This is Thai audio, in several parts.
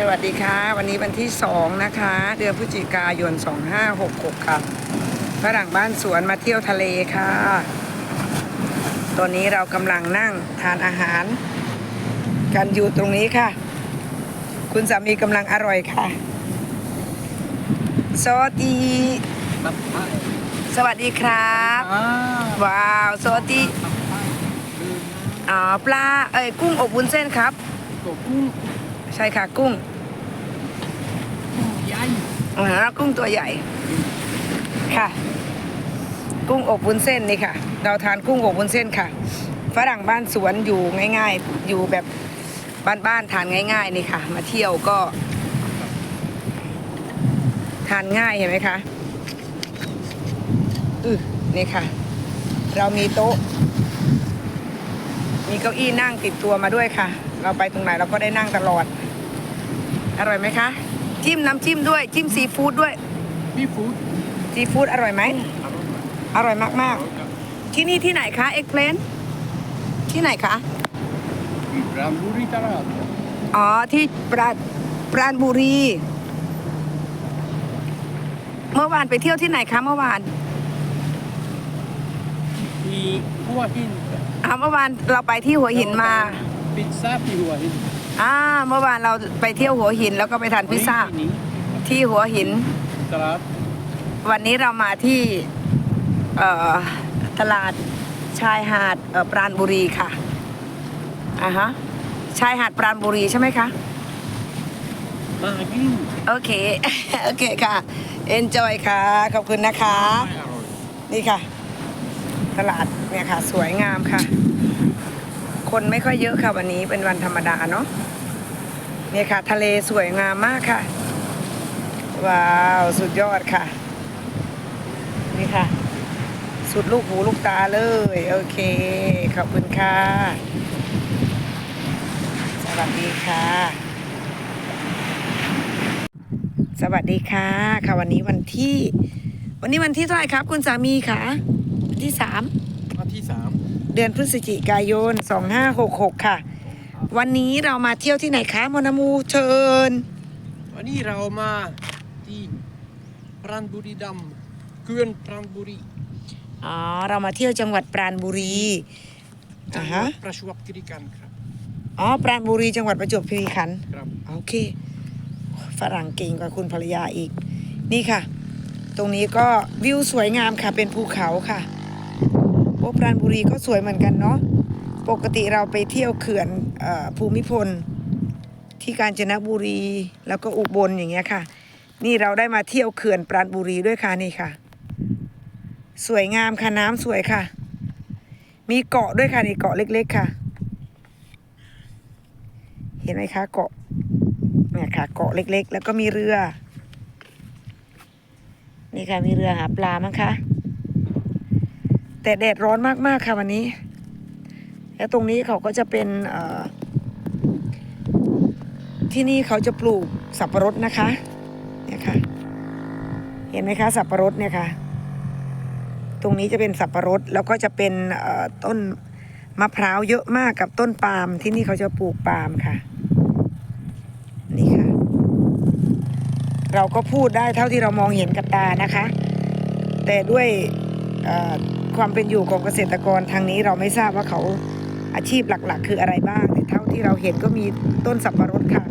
สวัสดีค่ะ วันนี้วันที่2นะคะ เดือนพฤศจิกายน 2566 ค่ะฝรั่งบ้านสวนมาเที่ยวทะเลค่ะ ตอนนี้เรากำลังนั่งทานอาหาร กันอยู่ตรงนี้ค่ะ คุณสามีกำลังอร่อยค่ะสวัสดีสวัสดีครับ ว้าวสวัสดีอ๋อปลาเอ้ยกุ้งอบวุ้นเส้นครับตัวกุ้ง ใช่ค่ะกุ้งกุ้งใหญ่อ่ากุ้งตัวใหญ่ ค่ะ กุ้งอบวุ้นเส้นนี่ค่ะ เราทานกุ้งอบวุ้นเส้นค่ะ ฝรั่งบ้านสวนอยู่ง่าย ๆ อยู่แบบบ้านๆทานง่าย ๆ นี่ค่ะ มาเที่ยวก็ ทานง่ายเห็นไหมคะอือนี่ค่ะ เรามีโต๊ะ มีเก้าอี้นั่งติดตัวมาด้วยค่ะ เราไปตรงไหนเราก็ได้นั่งตลอด อร่อยไหมคะ จิ้มน้ำจิ้มด้วย จิ้มซีฟู้ดด้วยมีฟู้ดซีฟู้ดอร่อยไหม อร่อยมากๆ ที่นี่ที่ไหนคะเอ็กเพลนที่ไหนคะมีบรามบุรีตลาดอ๋อ ที่ปราปราณบุรี เมื่อวานไปเที่ยวที่ไหนคะเมื่อวานมีหัวหินอ่าเมื่อวานเราไปที่หัวหินมาพิซซ่าที่หัวหิน อ่าเมื่อวานเราไปเที่ยวหัวหินแล้วก็ไปทานพิซซ่า ที่นี่ที่หัวหินตลาดวันนี้เรามาที่เอ่อตลาดชายหาดเอ่อปราณบุรีค่ะอ่าฮะชายหาดปราณบุรีใช่ไหมคะมากินโอเค โอเคค่ะ enjoy ค่ะ ขอบคุณนะคะไม่อร่อยนี่ค่ะ ตลาดเนี่ยค่ะ สวยงามค่ะ คนไม่ค่อยเยอะค่ะวันนี้เป็นวันธรรมดาเนาะเนี่ยค่ะ ทะเลสวยงามมากค่ะ ว้าว สุดยอดค่ะ นี่ค่ะ สุดลูกหูลูกตาเลย โอเค ขอบคุณค่ะ สวัสดีค่ะ สวัสดีค่ะ ค่ะวันนี้วันที่ วันนี้วันที่เท่าไหร่ครับ คุณสามีคะวันที่สามมาที่สาม เดือนพฤศจิกายน 2566 ค่ะ วันนี้เรามาเที่ยวที่ไหนคะมอนามูเชิญ วันนี้เรามาที่ปรานบุรีดำเขื่อนปรานบุรีอ๋อ เรามาเที่ยวจังหวัดปราณบุรีจัอ่างหฮะ วัดประจวบคีรีขันธ์ครับ อ๋อ ปราณบุรีจังหวัดประจวบคีรีขันธ์ครับ โอเคฝรั่งเก่งกว่าคุณภรรยาอีก นี่ค่ะ ตรงนี้ก็วิวสวยงามค่ะ เป็นภูเขาค่ะโอ้ ปราณบุรีก็สวยเหมือนกันเนาะปกติเราไปเที่ยวเขื่อนออภูมิพล ที่กาญจนบุรีแล้วก็อุบลอย่างเงี้ยค่ะ นี่เราได้มาเที่ยวเขื่อนปราณบุรีด้วยค่ะนี่ค่ะ สวยงามค่ะน้ำสวยค่ะ มีเกาะด้วยค่ะนี่เกาะเล็ก ๆ ค่ะ เห็นไหมคะเกาะเนี่ยค่ะ เกาะเล็ก ๆ แล้วก็มีเรือ นี่ค่ะมีเรือหาปลามั้งคะ แต่แดดร้อนมากๆค่ะวันนี้ แล้วตรงนี้เขาก็จะเป็นที่นี่เขาจะปลูกสับปะรดนะคะเนี่ยค่ะ เห็นไหมคะ สับปะรดเนี่ยค่ะ ตรงนี้จะเป็นสับปะรดแล้วก็จะเป็นต้นมะพร้าวเยอะมากกับต้นปาล์มที่นี่เขาจะปลูกปาล์มค่ะ นี่ค่ะ เราก็พูดได้เท่าที่เรามองเห็นกับตานะคะ แต่ด้วย ความเป็นอยู่ของเกษตรกรทางนี้เราไม่ทราบว่าเขาอาชีพหลักๆ คืออะไรบ้างแต่เท่าที่เราเห็นก็มีต้นสับปะรดค่ะ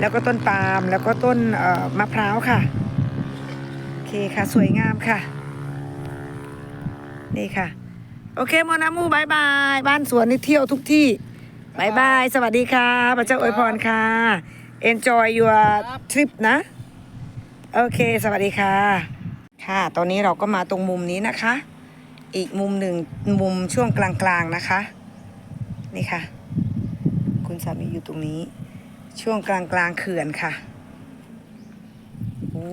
แล้วก็ต้นปาล์มแล้วก็ต้นมะพร้าวค่ะโอเคค่ะสวยงามค่ะ นี่ค่ะ โอเคโมนามูบายบายบ้านสวนนี่เที่ยวทุกที่บายบายสวัสดีค่ะพระเจ้าอวยพรค่ะ enjoy your trip นะโอเค สวัสดีค่ะ ค่ะ ตอนนี้เราก็มาตรงมุมนี้นะคะ อีกมุมหนึ่งมุมช่วงกลางๆนะคะ นี่ค่ะ คุณสามีอยู่ตรงนี้ ช่วงกลางๆเขื่อนค่ะโอ้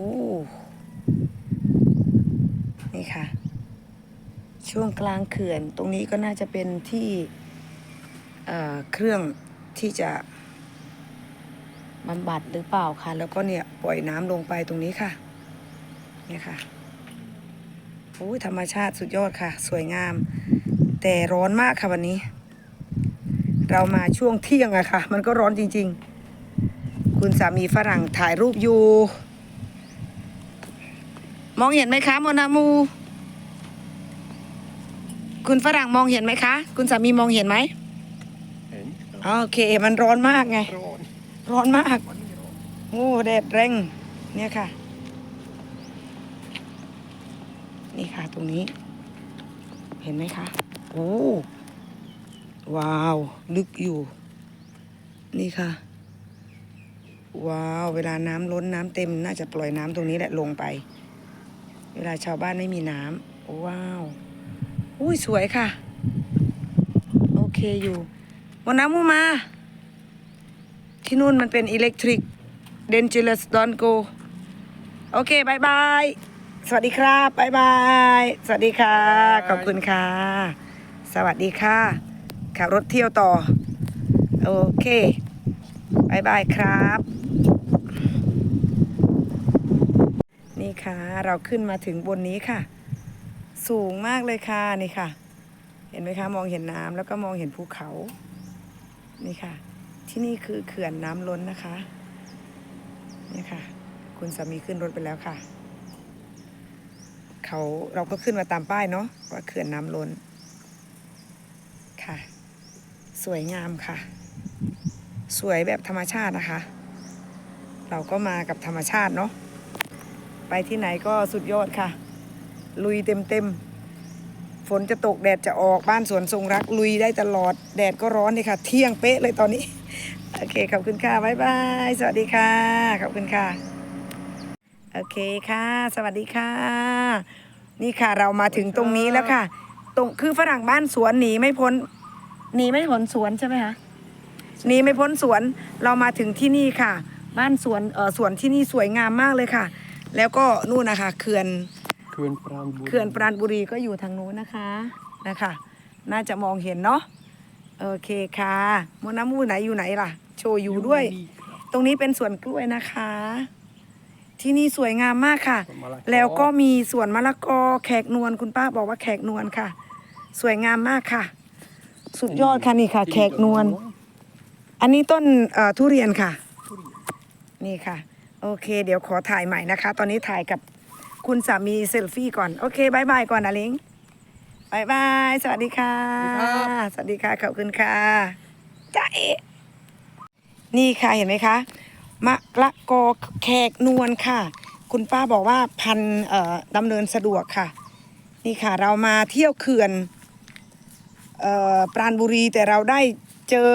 นี่ค่ะ ช่วงกลางเขื่อนตรงนี้ก็น่าจะเป็นที่เอ่อเครื่องที่จะบำบัดหรือเปล่าค่ะ แล้วก็เนี่ยปล่อยน้ำลงไปตรงนี้ค่ะ เนี่ยค่ะ อ้ยธรรมชาติสุดยอดค่ะ สวยงาม แต่ร้อนมากค่ะวันนี้ เรามาช่วงเที่ยงอะค่ะ มันก็ร้อนจริง ๆ คุณสามีฝรั่งถ่ายรูปอยู่ มองเห็นไหมคะโมนามู คุณฝรั่งมองเห็นไหมคะ คุณสามีมองเห็นไหมเห็นโอเค มันร้อนมากไง ร้อนร้อนมากวันนี้ร้อนโอ้แดดแรง เนี่ยค่ะ นี่ค่ะตรงนี้ เห็นไหมคะโอ้ว้าว ลึกอยู่ นี่ค่ะ ว้าว เวลาน้ำล้นน้ำเต็ม น่าจะปล่อยน้ำตรงนี้แหละลงไป เวลาชาวบ้านไม่มีน้ำว้าวอุ้ยสวยค่ะ โอเคอยู่วันน้ำมูมา ที่นู่นมันเป็นอิเล็กทริก Dangerous don't go โอเคบายบาย สวัสดีครับบายบาย สวัสดีค่ะ ขอบคุณค่ะ สวัสดีค่ะ ขับรถเที่ยวต่อ โอเคบายบายครับ นี่ค่ะ เราขึ้นมาถึงบนนี้ค่ะ สูงมากเลยค่ะนี่ค่ะ เห็นไหมคะ มองเห็นน้ำแล้วก็มองเห็นภูเขา นี่ค่ะ ที่นี่คือเขื่อนน้ำล้นนะคะนี่ค่ะ คุณสามีขึ้นรถไปแล้วค่ะ เขาเราก็ขึ้นมาตามป้ายเนาะว่าเขื่อนน้ำล้นค่ะ สวยงามค่ะ สวยแบบธรรมชาตินะคะ เราก็มากับธรรมชาติเนาะไปที่ไหนก็สุดยอดค่ะ ลุยเต็มเต็มๆฝนจะตกแดดจะออกบ้านสวนทรงรัก ลุยได้ตลอดแดดก็ร้อนเลยค่ะ เที่ยงเป๊ะเลยตอนนี้ โอเคขอบคุณค่ะ บ๊ายบาย สวัสดีค่ะ ขอบคุณค่ะ โอเคค่ะ สวัสดีค่ะ นี่ค่ะเรามาถึงตรงนี้แล้วค่ะ ตรงคือฝรั่งบ้านสวนหนีไม่พ้นหนีไม่พ้นสวนใช่ไหมคะหนีไม่พ้นสวนเรามาถึงที่นี่ค่ะ บ้านสวนเออสวนที่นี่สวยงามมากเลยค่ะ แล้วก็นู่นนะคะเขื่อนเขื่อนปรานบุรีเขื่อนปราณบุรีก็อยู่ทางนู้นนะคะนะคะ น่าจะมองเห็นเนาะโอเคค่ะโมนามูไหนอยู่ไหนล่ะ โชว์อยู่ด้วยนี่ครับตรงนี้เป็นสวนกล้วยนะคะ ที่นี่สวยงามมากค่ะสวนมะละกอ แล้วก็มีสวนมะละกอแขกนวลคุณป้าบอกว่าแขกนวลค่ะ สวยงามมากค่ะ สุดยอดค่ะนี่ค่ะ แขกนวล อันนี้ต้นเอ่อทุเรียนค่ะทุเรียนนี่ค่ะ โอเค เดี๋ยวขอถ่ายใหม่นะคะ ตอนนี้ถ่ายกับคุณสามีเซลฟี่ก่อน โอเคบายบายก่อนนะลิงบายบาย สวัสดีค่ะ สวัสดีค่ะ ขอบคุณค่ะจ้าเอะนี่ค่ะเห็นไหมคะ มะละกอแขกนวลค่ะ คุณป้าบอกว่าพันเออดำเนินสะดวกค่ะ นี่ค่ะเรามาเที่ยวเขื่อนออปราณบุรีแต่เราได้เจอ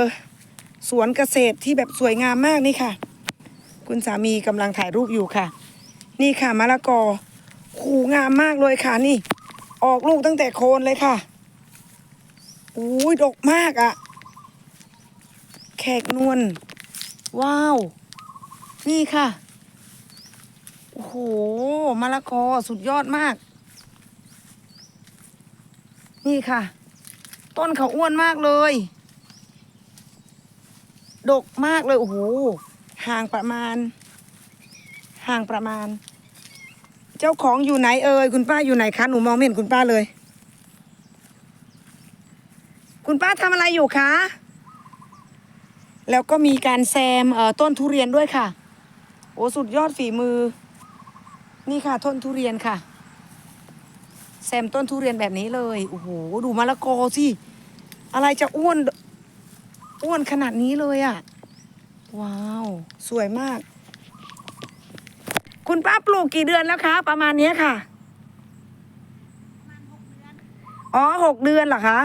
สวนเกษตรที่แบบสวยงามมากนี่ค่ะ คุณสามีกำลังถ่ายรูปอยู่ค่ะ นี่ค่ะมะละกอขูงามมากเลยค่ะนี่ ออกลูกตั้งแต่โคนเลยค่ะอุ้ยดกมากอะ่ะ แขกนวลว้าว นี่ค่ะ โอ้โหมะละกอสุดยอดมาก นี่ค่ะ ต้นเขาอ้วนมากเลย ดกมากเลย โอ้โห ห่างประมาณ ห่างประมาณ เจ้าของอยู่ไหนเอ่ยคุณป้าอยู่ไหนคะ หนูมองไม่เห็นคุณป้าเลย คุณป้าทำอะไรอยู่คะแล้วก็มีการแซมเอ่อต้นทุเรียนด้วยค่ะ โอ้สุดยอดฝีมือ นี่ค่ะต้นทุเรียนค่ะ แซมต้นทุเรียนแบบนี้เลย โอ้โห ดูมะละกอสิ อะไรจะอ้วน อ้วนขนาดนี้เลยอะ่ะ ว้าว สวยมาก คุณป้าปลูกกี่เดือนแล้วคะ ประมาณนี้ค่ะอ๋อหกเดือนเหรอคะ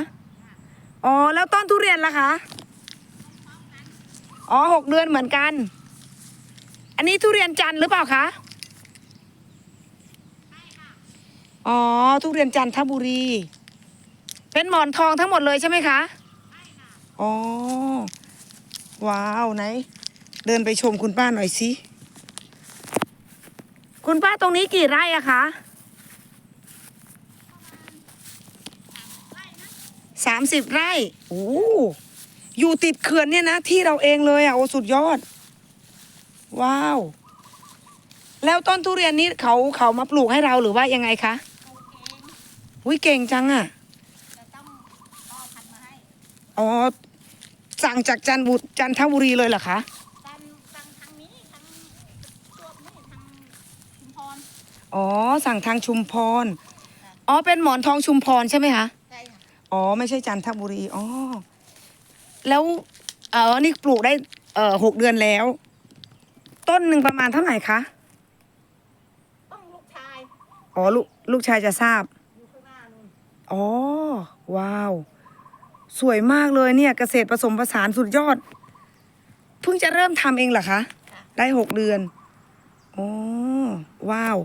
อ๋อ แล้วต้นทุเรียนล่ะคะ อ๋อหกเดือนเหมือนกัน อันนี้ทุเรียนจันทร์หรือเปล่าคะอ๋อ ทุเรียนจันทบุรี เป็นหมอนทองทั้งหมดเลยใช่ไหมคะอ๋อ ว้าวไหน เดินไปชมคุณป้าหน่อยสิ คุณป้าตรงนี้กี่ไร่อะคะสามสิบไร่ โอ้ อยู่ติดเขื่อนเนี่ยนะ ที่เราเองเลยอะโอสุดยอด ว้าว แล้วต้นทุเรียนนี้เขาเขามาปลูกให้เราหรือว่ายังไงคะอุ้ยเก่งจังอะอ๋อสั่งจากจันบุจันทบุรีเลยเหรอคะอ๋อ สั่งทางชุมพร อ๋อ เป็นหมอนทองชุมพรใช่ไหมคะใช่ค่ะอ๋อ ไม่ใช่จันทบุรี อ๋อ แล้ว เออนี่ปลูกได้ เออหกเดือนแล้ว ต้นหนึ่งประมาณเท่าไหร่คะ ต้องลูกชายอ๋อลูกลูกชายจะทราบ อยู่ข้างหน้านู่นอ๋อ ว้าว สวยมากเลยเนี่ย เกษตรผสมผสานสุดยอด เพิ่งจะเริ่มทำเองเหรอคะ ได้หกเดือนอ๋อว้าว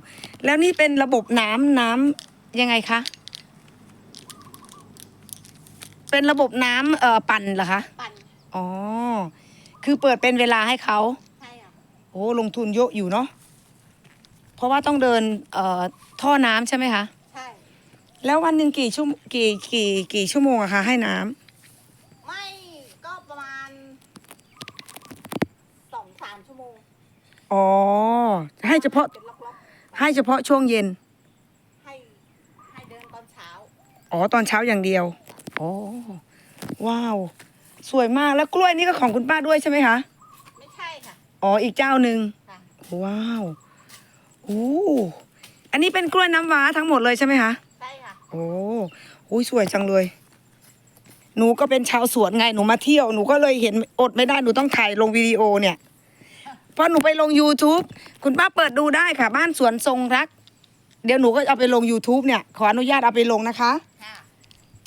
แล้วนี่เป็นระบบน้ำน้ำยังไงคะ เป็นระบบน้ำเอ่อปั่นเหรอคะ ปั่นอ๋อ คือเปิดเป็นเวลาให้เขาใช่ค่ะโอ้ลงทุนเยอะอยู่เนาะเพราะว่าต้องเดินเอ่อท่อน้ำใช่ไหมคะ ใช่ แล้ววันหนึ่งกี่ชั่วโมงกี่กี่กี่ชั่วโมงอะคะให้น้ำไม่ก็ประมาณสองสามชั่วโมงอ๋อ ให้เฉพาะเป็นล็อกให้เฉพาะช่วงเย็น ๆให้ให้เดินตอนเช้า อ๋อ ตอนเช้าอย่างเดียว อ๋อ ว้าว สวยมากแล้วกล้วยนี่ก็ของคุณป้าด้วยใช่ไหมคะไม่ใช่ค่ะ อ๋ออีกเจ้าหนึ่งค่ะว้าวโอ้อันนี้เป็นกล้วยน้ำว้าทั้งหมดเลยใช่ไหมคะใช่ค่ะ โอ้โหสวยจังเลย หนูก็เป็นชาวสวนไงหนูมาเที่ยวหนูก็เลยเห็นอดไม่ได้หนูต้องถ่ายลงวิดีโอเนี่ยเพราะหนูไปลง YouTube คุณป้าเปิดดูได้ค่ะ บ้านสวนทรงรัก เดี๋ยวหนูก็เอาไปลง YouTube เนี่ย ขออนุญาตเอาไปลงนะคะ ค่ะ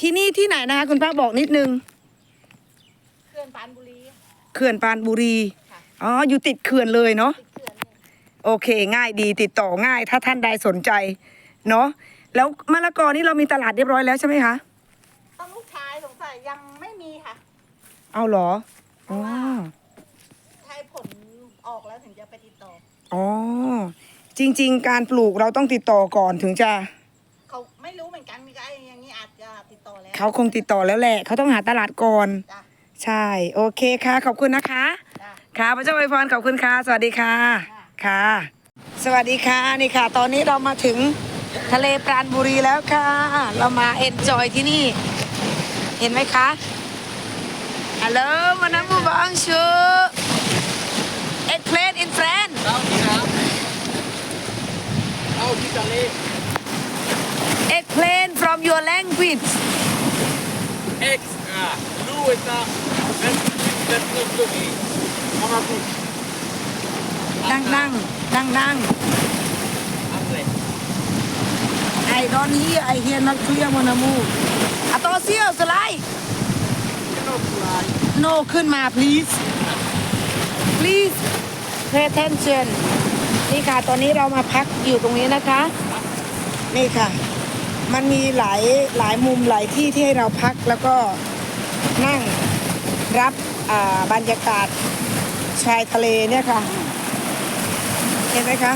ที่นี่ที่ไหนนะคะคุณป้าบอกนิดนึง เคลื่อนปานบุรี เขื่อนปรานบุรีค่ะ อ๋อ อยู่ติดเขื่อนเลยเนาะติดเขื่อนเลยโอเค ง่ายดีติดต่อง่าย ถ้าท่านใดสนใจ เนาะแล้วมะละกอนี่เรามีตลาดเรียบร้อยแล้วใช่ไหมคะต้องลูกชายสงสัยยังไม่มีค่ะ เอาเหรออ๋อให้ผลออกแล้วถึงจะไปติดต่ออ๋อจริง ๆ การปลูกเราต้องติดต่อก่อนถึงจะเขาไม่รู้เหมือนกันมีก็ไอ้อย่างนี้อาจจะติดต่อแล้วเขาคงติดต่อแล้วแหละเขาต้องหาตลาดก่อนจ้ะใช่ โอเคค่ะ ขอบคุณนะคะจ้ะ ค่ะพระเจ้าอวยพรขอบคุณค่ะ สวัสดีค่ะ ค่ะ สวัสดีค่ะนี่ค่ะ ตอนนี้เรามาถึงทะเลปราณบุรีแล้วค่ะ เรามาเอนจอยที่นี่ เห็นไหมคะฮัลโหลมานามูบังชูเอ็กเพลนอินแฟรนเอาที่น้ำเอาที่ทะเลเอ็กเพลน from your language X อ่าลูเอต้ ดังดังดังดังอังเลย I don't hear I hear not clear มนามูอะต่อเสียวสไลด์ที่นกลาย no ขึ้นมา please please pay attention นี่ค่ะ ตอนนี้เรามาพักอยู่ตรงนี้นะคะ นี่ค่ะ มันมีหลายหลายมุมหลายที่ที่ให้เราพักแล้วก็นั่งรับอ่าบรรยากาศ ชายทะเลเนี่ยค่ะ เห็นไหมคะ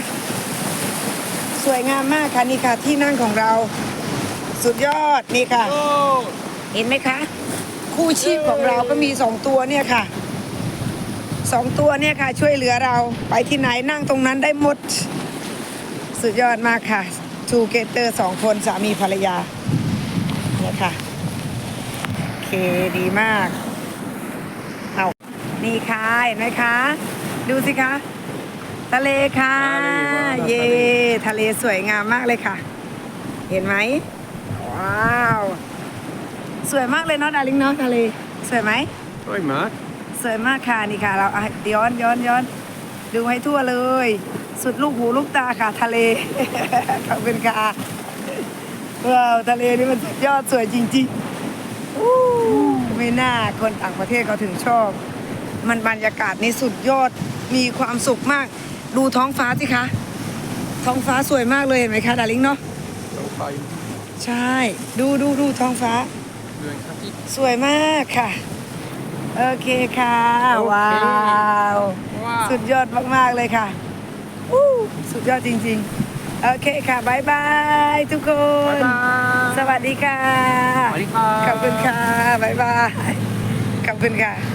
สวยงามมากค่ะนี่ค่ะที่นั่งของเรา สุดยอดนี่ค่ะ เห็นไหมคะ คู่ชีพของเราก็มีสองตัวเนี่ยค่ะสองตัวเนี่ยค่ะ ช่วยเหลือเราไปที่ไหนนั่งตรงนั้นได้หมด สุดยอดมากค่ะทูเกเตอร์สองคนสามีภรรยาเนี่ยค่ะ โอเคดีมาก นี่ค่ะเห็นไหมคะ ดูสิคะ ทะเลค่ะ เย่ทะเลสวยงามมากเลยค่ะ เห็นไหมว้าว สวยมากเลยเนาะดาริงเนาะทะเล สวยไหมสวยมาก สวยมากค่ะนี่ค่ะ เราอะย้อนย้อนย้อนดูให้ทั่วเลย สุดลูกหูลูกตาค่ะ ทะเลขอบคุณค่ะว้าวทะเลนี่มันสุดยอดสวยจริงๆอู้ไม่น่าคนต่างประเทศเขาถึงชอบ มันบรรยากาศนี่สุดยอดมีความสุขมาก ดูท้องฟ้าสิคะ ท้องฟ้าสวยมากเลยเห็นไหมคะดาริงเนาะต้องไปใช่ ดูดูดูท้องฟ้า เดือนครับที่ สวยมากค่ะ โอเคค่ะ โอเค ว้าว ว้าวสุดยอดมาก ๆ เลยค่ะอู้สุดยอดจริง ๆ โอเคค่ะบายบายทุกคน บ๊ายบายสวัสดีค่ะ สวัสดีครับ ขอบคุณค่ะบายบาย ขอบคุณค่ะ